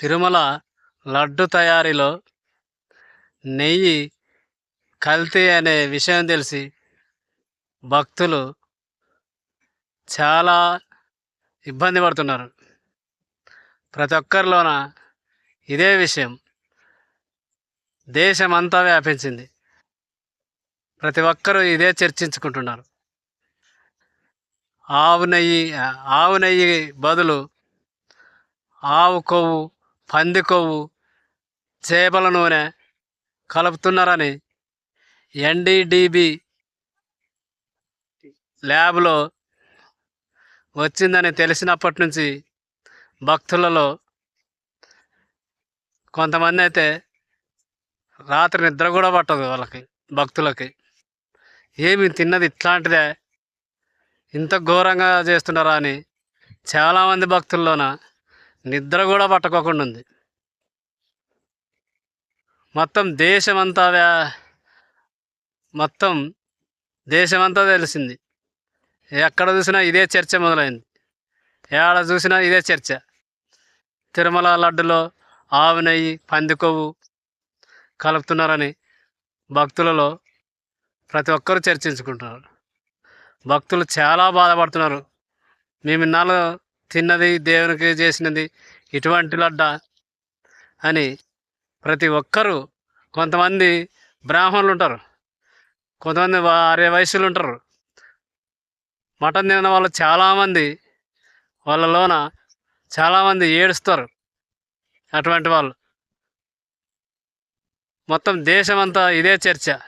తిరుమల లడ్డు తయారీలో నెయ్యి కల్తీ అనే విషయం తెలిసి భక్తులు చాలా ఇబ్బంది పడుతున్నారు. ప్రతి ఒక్కరిలోన ఇదే విషయం దేశమంతా వ్యాపించింది. ప్రతి ఒక్కరూ ఇదే చర్చించుకుంటున్నారు. ఆవు నెయ్యి ఆవు నెయ్యి బదులు ఆవు కొవ్వు పంది కొవ్వు చేపల నూనె కలుపుతున్నారని ఎన్డీడీబీ ల్యాబ్లో వచ్చిందని తెలిసినప్పటి నుంచి భక్తులలో కొంతమంది అయితే రాత్రి నిద్ర కూడా పట్టదు వాళ్ళకి భక్తులకి. ఏమి తిన్నది ఇట్లాంటిదే ఇంత ఘోరంగా చేస్తున్నారా అని చాలామంది భక్తుల్లోన నిద్ర కూడా పట్టుకోకుండా ఉంది. మొత్తం దేశమంతా వ్యా మొత్తం దేశమంతా తెలిసింది. ఎక్కడ చూసినా ఇదే చర్చ మొదలైంది. ఏడ చూసినా ఇదే చర్చ. తిరుమల లడ్డులో ఆవు నెయ్యి పంది కొవ్వు కలుపుతున్నారని భక్తులలో ప్రతి ఒక్కరూ చర్చించుకుంటున్నారు. భక్తులు చాలా బాధపడుతున్నారు. మేము ఇన్నాళ్ళు తిన్నది దేవునికి చేసినది ఇటువంటి లడ్డ అని ప్రతి ఒక్కరూ కొంతమంది బ్రాహ్మణులు ఉంటారు. కొంతమంది ఆర్య వయసులు ఉంటారు. మటన్ తిన్న వాళ్ళు చాలామంది వాళ్ళలోన చాలామంది ఏడుస్తారు. అటువంటి వాళ్ళు. మొత్తం దేశమంతా ఇదే చర్చ.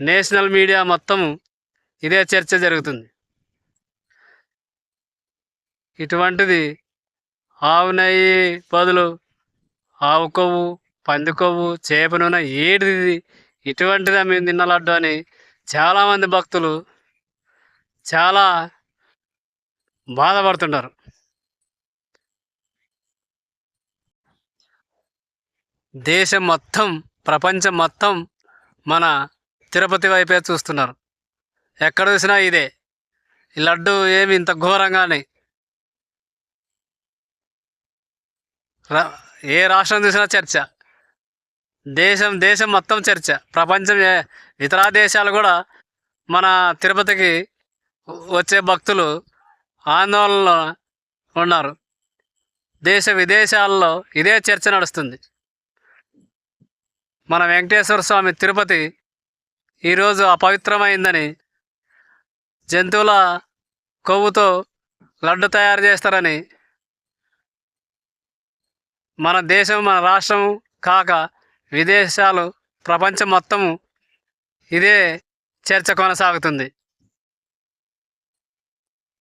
నేషనల్ మీడియా మొత్తం ఇదే చర్చ జరుగుతుంది. ఇటువంటిది ఆవు నెయ్యి బదులు ఆవు కొవ్వు పంది కొవ్వు చేప నూనె ఏడిది ఇటువంటిదా మేము తిన్న లడ్డు అని చాలామంది భక్తులు చాలా బాధపడుతున్నారు దేశం మొత్తం ప్రపంచం మొత్తం మన తిరుపతి వైపే చూస్తున్నారు. ఎక్కడ చూసినా ఇదే. ఈ లడ్డు ఏమి ఇంత ఘోరంగానే ఏ రాష్ట్రం చూసినా చర్చ. దేశం దేశం మొత్తం చర్చ. ప్రపంచం ఇతర దేశాలు కూడా మన తిరుపతికి వచ్చే భక్తులు ఆందోళనలో ఉన్నారు. దేశ విదేశాల్లో ఇదే చర్చ నడుస్తుంది. మన వెంకటేశ్వర స్వామి తిరుపతి ఈరోజు అపవిత్రమైందని జంతువుల కొవ్వుతో లడ్డు తయారు చేస్తారని మన దేశం మన రాష్ట్రం కాక విదేశాలు ప్రపంచం మొత్తము ఇదే చర్చ కొనసాగుతుంది.